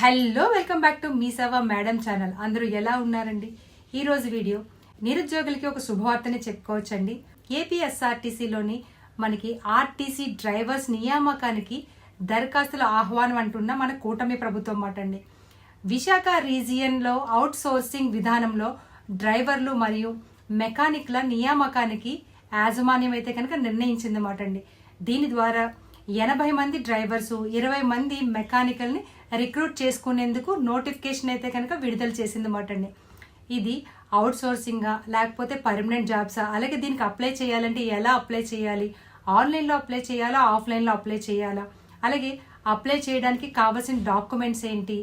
Hello welcome back to మీ సేవ madam channel. అందరూ ఎలా ఉన్నారండి? ఈరోజు వీడియో నిరుద్యోగులకి ఒక శుభవార్తని చెప్పుకోవచ్చండి. ఏపీఎస్ఆర్టీసీలోని మనకి ఆర్టీసీ డ్రైవర్స్ నియామకానికి దరఖాస్తుల ఆహ్వానం అంటున్న మన కూటమి ప్రభుత్వం మాట అండి విశాఖ రీజియన్లో అవుట్ సోర్సింగ్ విధానంలో డ్రైవర్లు మరియు మెకానిక్ల నియామకానికి యాజమాన్యం అయితే కనుక నిర్ణయించిందన్నమాట అండి దీని ద్వారా ఎనభై మంది డ్రైవర్స్ ఇరవై మంది మెకానికల్ని రిక్రూట్ చేసుకునేందుకు నోటిఫికేషన్ అయితే కనుక విడుదల చేసింది మాట అండి. ఇది అవుట్ సోర్సింగా లేకపోతే పర్మనెంట్ జాబ్సా అలాగే దీనికి అప్లై చేయాలంటే ఎలా అప్లై చేయాలి? ఆన్లైన్లో అప్లై చేయాలా? ఆఫ్లైన్లో అప్లై చేయాలా? అలాగే అప్లై చేయడానికి కావాల్సిన డాక్యుమెంట్స్ ఏంటి?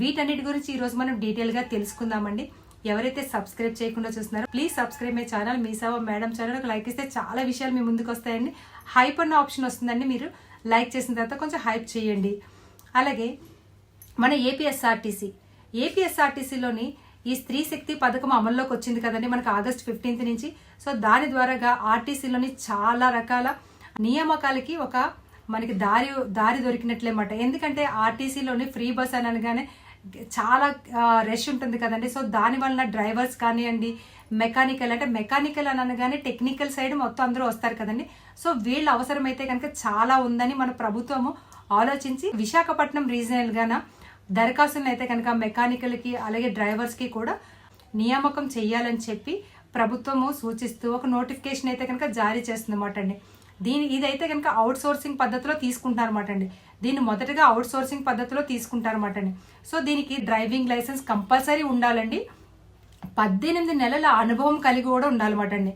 వీటన్నిటి గురించి ఈరోజు మనం డీటెయిల్గా తెలుసుకుందామండి. ఎవరైతే సబ్స్క్రైబ్ చేయకుండా చూస్తున్నారో please subscribe my channel Mee Seva madam channel ఒక లైక్ ఇస్తే చాలా విషయాలు మీ ముందుకు వస్తాయండి. హైప్ అన్న ఆప్షన్ వస్తుందండి మీరు. లైక్ చేసిన తర్వాత కొంచెం హైప్ చేయండి. అలాగే మన ఏపీఎస్ఆర్టీసీ ఏపీఎస్ఆర్టీసీలోని ఈ స్త్రీ శక్తి పథకం అమల్లోకి వచ్చింది కదండి మనకు ఆగస్ట్ ఫిఫ్టీన్త్ నుంచి. సో దాని ద్వారాగా ఆర్టీసీలోని చాలా రకాల నియామకాలకి ఒక మనకి దారి దారి దొరికినట్లేమాట ఎందుకంటే ఆర్టీసీలోని ఫ్రీ బస్ అని అనగానే చాలా రష్ ఉంటుంది కదండి. సో దాని వలన డ్రైవర్స్ కానివ్వండి మెకానికల్ అంటే మెకానికల్ అని అనగానే టెక్నికల్ సైడ్ మొత్తం అందరూ వస్తారు కదండి. సో వీళ్ళ అవసరం అయితే కనుక చాలా ఉందని మన ప్రభుత్వము ఆలోచించి విశాఖపట్నం రీజనల్గాన దరఖాస్తులను అయితే కనుక మెకానికల్కి అలాగే డ్రైవర్స్కి కూడా నియామకం చేయాలని చెప్పి ప్రభుత్వము సూచిస్తూ ఒక నోటిఫికేషన్ అయితే కనుక జారీ చేస్తుంది అనమాట అండి. దీని ఇదైతే కనుక అవుట్ సోర్సింగ్ పద్ధతిలో తీసుకుంటారన్నమాట అండి. దీన్ని మొదటగా అవుట్ సోర్సింగ్ పద్ధతిలో తీసుకుంటారన్నమాట అండి. సో దీనికి డ్రైవింగ్ లైసెన్స్ కంపల్సరీ ఉండాలండి. పద్దెనిమిది నెలల అనుభవం కలిగి కూడా ఉండాలన్నమాట అండి.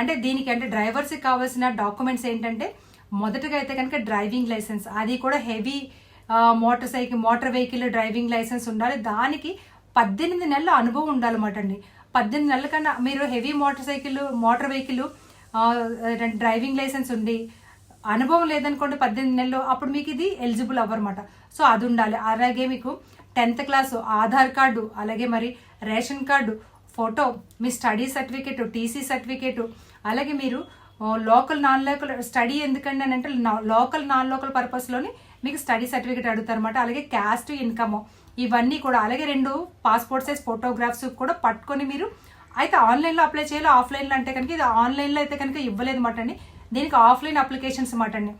అంటే దీనికి అంటే డ్రైవర్స్కి కావాల్సిన డాక్యుమెంట్స్ ఏంటంటే మొదటగా అయితే కనుక డ్రైవింగ్ లైసెన్స్ అది కూడా heavy motorcycle motor vehicle driving licence ఉండాలి. దానికి పద్దెనిమిది నెలల అనుభవం ఉండాలన్నమాట అండి. పద్దెనిమిది నెలల కన్నా మీరు heavy motorcycle motor vehicle driving licence ఉండి అనుభవం లేదనుకోండి పద్దెనిమిది నెలలు అప్పుడు మీకు ఇది ఎలిజిబుల్ అవ్వరమాట సో అది ఉండాలి. అలాగే మీకు టెన్త్ క్లాసు ఆధార్ కార్డు అలాగే మరి రేషన్ కార్డు ఫోటో మీ స్టడీ సర్టిఫికేట్ టీసీ సర్టిఫికేట్ అలాగే మీరు లోకల్ నాన్ లోకల్ స్టడీ ఎందుకండి అని అంటే లోకల్ నాన్ లోకల్ పర్పస్లోని మీకు స్టడీ సర్టిఫికేట్ అడుగుతారనమాట అలాగే క్యాస్ట్ ఇన్కమ్ ఇవన్నీ కూడా అలాగే రెండు పాస్పోర్ట్ సైజ్ ఫోటోగ్రాఫ్స్ కూడా పట్టుకొని మీరు అయితే ఆన్లైన్లో అప్లై చేయాలి ఆఫ్లైన్లో అంటే కనుక ఇది ఆన్లైన్లో అయితే కనుక ఇవ్వలేదు మాట అండి. దీనికి ఆఫ్లైన్ అప్లికేషన్స్ మాట అండి.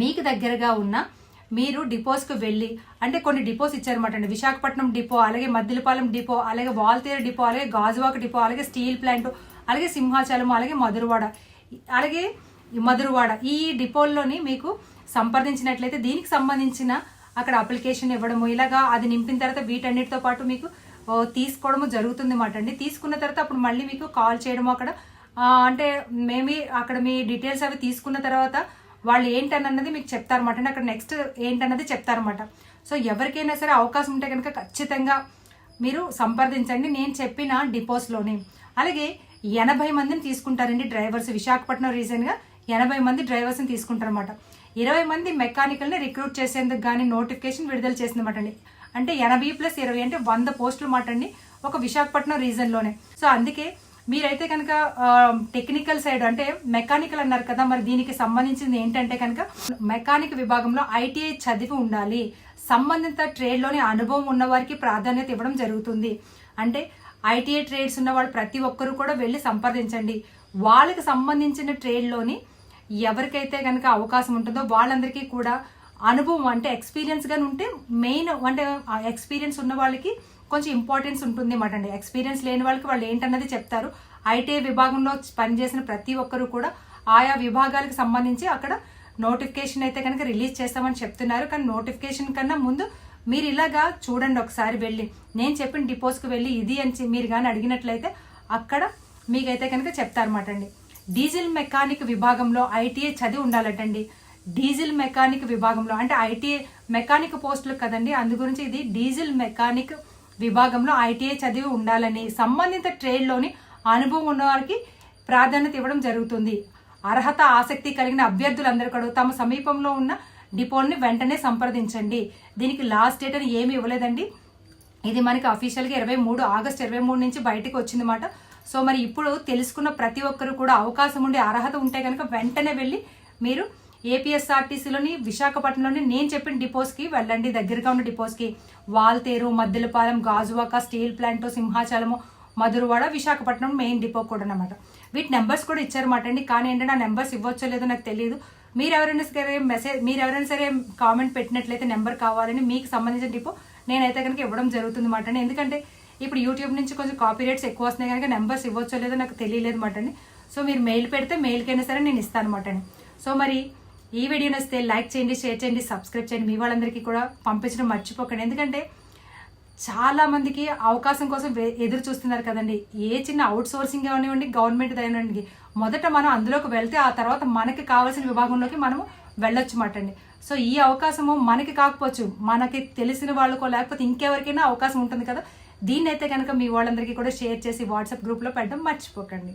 మీకు దగ్గరగా ఉన్న మీరు డిపోస్కి వెళ్ళి అంటే కొన్ని డిపోస్ ఇచ్చారన్నమాట అండి. విశాఖపట్నం డిపో అలాగే మద్దిలపాలెం డిపో అలాగే వాల్తేర డిపో అలాగే గాజువాక డిపో అలాగే స్టీల్ ప్లాంట్ అలాగే సింహాచలం అలాగే మధురవాడ అలాగే మధురవాడ ఈ డిపోల్లోని మీకు సంప్రదించినట్లయితే దీనికి సంబంధించిన అక్కడ అప్లికేషన్ ఇవ్వడము ఇలాగా అది నింపిన తర్వాత వీటన్నిటితో పాటు మీకు తీసుకోవడము జరుగుతుంది మాట అండి. తీసుకున్న తర్వాత అప్పుడు మళ్ళీ మీకు కాల్ చేయడము అక్కడ. అంటే మేమే అక్కడ మీ డీటెయిల్స్ అవి తీసుకున్న తర్వాత వాళ్ళు ఏంటన్నది మీకు చెప్తారన్నమాట అంటే అక్కడ నెక్స్ట్ ఏంటన్నది చెప్తారన్నమాట సో ఎవరికైనా సరే అవకాశం ఉంటే కనుక ఖచ్చితంగా మీరు సంప్రదించండి. నేను చెప్పిన డిపోస్లోని. అలాగే ఎనభై మందిని తీసుకుంటారండి డ్రైవర్స్. విశాఖపట్నం రీజన్గా ఎనభై మంది డ్రైవర్స్ని తీసుకుంటారన్నమాట ఇరవై మంది మెకానికల్ని రిక్రూట్ చేసేందుకు కానీ నోటిఫికేషన్ విడుదల చేసిందన్నమాట అంటే ఎనభై ప్లస్ ఇరవై అంటే వంద పోస్టులు మాటండి ఒక విశాఖపట్నం రీజన్లోనే. సో అందుకే మీరైతే కనుక టెక్నికల్ సైడ్ అంటే మెకానికల్ అన్నారు కదా మరి దీనికి సంబంధించింది ఏంటంటే కనుక మెకానిక్ విభాగంలో ఐటీఐ చదివి ఉండాలి. సంబంధిత ట్రేడ్లోని అనుభవం ఉన్న వారికి ప్రాధాన్యత ఇవ్వడం జరుగుతుంది. అంటే ఐటీఐ ట్రేడ్స్ ఉన్న వాళ్ళు ప్రతి ఒక్కరు కూడా వెళ్ళి సంప్రదించండి. వాళ్ళకి సంబంధించిన ట్రేడ్లోని ఎవరికైతే కనుక అవకాశం ఉంటుందో వాళ్ళందరికీ కూడా అనుభవం అంటే ఎక్స్పీరియన్స్ గాని ఉంటే మెయిన్ అంటే ఎక్స్పీరియన్స్ ఉన్న వాళ్ళకి కొంచెం ఇంపార్టెన్స్ ఉంటుంది అన్నమాట అండి. ఎక్స్పీరియన్స్ లేని వాళ్ళకి వాళ్ళు ఏంటన్నది చెప్తారు. ఐటీఐ విభాగంలో పనిచేసిన ప్రతి ఒక్కరు కూడా ఆయా విభాగాలకు సంబంధించి అక్కడ నోటిఫికేషన్ అయితే కనుక రిలీజ్ చేస్తామని చెప్తున్నారు. కానీ నోటిఫికేషన్ కన్నా ముందు మీరు ఇలాగా చూడండి ఒకసారి వెళ్ళి. నేను చెప్పిన డిపోస్కి వెళ్ళి ఇది అని మీరు కానీ అడిగినట్లయితే అక్కడ మీకైతే కనుక చెప్తారన్నమాట అండి. డీజిల్ మెకానిక్ విభాగంలో ఐటీఐ చదివి ఉండాలటండి. డీజిల్ మెకానిక్ విభాగంలో అంటే ఐటీఐ మెకానిక్ పోస్టులు కదండి అందు గురించి ఇది డీజిల్ మెకానిక్ విభాగంలో ఐటీఐ చదివి ఉండాలని సంబంధిత ట్రేడ్లోని అనుభవం ఉన్న వారికి ప్రాధాన్యత ఇవ్వడం జరుగుతుంది. అర్హత ఆసక్తి కలిగిన అభ్యర్థులందరూ కూడా తమ సమీపంలో ఉన్న డిపోల్ని వెంటనే సంప్రదించండి. దీనికి లాస్ట్ డేట్ అని ఏమి ఇవ్వలేదండి. ఇది మనకి అఫీషియల్గా ఇరవై మూడు ఆగస్ట్ ఇరవై మూడు నుంచి బయటకు వచ్చిందన్నమాట సో మరి ఇప్పుడు తెలుసుకున్న ప్రతి ఒక్కరు కూడా అవకాశం ఉండే అర్హత ఉంటే కనుక వెంటనే వెళ్ళి మీరు ఏపీఎస్ఆర్టీసీలోని విశాఖపట్నంలోని నేను చెప్పిన డిపోస్కి వెళ్ళండి. దగ్గరగా ఉన్న డిపోస్కి. Waltair Maddilapalem Gajuwaka steel plant Simhachalam Madhurawada Visakhapatnam main depot కూడా అనమాట వీటి నెంబర్స్ కూడా ఇచ్చారన్నమాట అండి. కానీ ఏంటంటే ఆ నెంబర్స్ ఇవ్వచ్చో లేదో నాకు తెలియదు మీరు ఎవరైనా సరే మెసేజ్ మీరు ఎవరైనా సరే కామెంట్ పెట్టినట్లయితే నెంబర్ కావాలని మీకు సంబంధించిన డిపో నేనైతే కనుక ఇవ్వడం జరుగుతుంది మాట ఎందుకంటే ఇప్పుడు యూట్యూబ్ నుంచి కొంచెం కాపీ రేట్స్ ఎక్కువ వస్తున్నాయి కనుక నెంబర్స్ ఇవ్వచ్చో లేదో నాకు తెలియలేదు మాట అండి. సో మీరు మెయిల్ పెడితే మెయిల్కైనా సరే నేను ఇస్తాను అనమాట అండి. సో మరి ఈ వీడియో నచ్చితే లైక్ చేయండి షేర్ చేయండి సబ్స్క్రైబ్ చేయండి. మీ వాళ్ళందరికీ కూడా పంపించడం మర్చిపోకండి. ఎందుకంటే చాలా మందికి అవకాశం కోసం ఎదురు చూస్తున్నారు కదండి. ఏ చిన్న అవుట్ సోర్సింగ్ అవనివ్వండి గవర్నమెంట్ అయినండి మొదట మనం అందులోకి వెళ్తే ఆ తర్వాత మనకి కావాల్సిన విభాగంలోకి మనము వెళ్ళొచ్చు మాట అండి. సో ఈ అవకాశము మనకి కాకపోవచ్చు మనకి తెలిసిన వాళ్ళకో లేకపోతే ఇంకెవరికైనా అవకాశం ఉంటుంది కదా. దీన్నైతే అయితే కనుక మీ వాళ్ళందరికీ కూడా షేర్ చేసి వాట్సాప్ గ్రూప్లో పెట్టడం మర్చిపోకండి.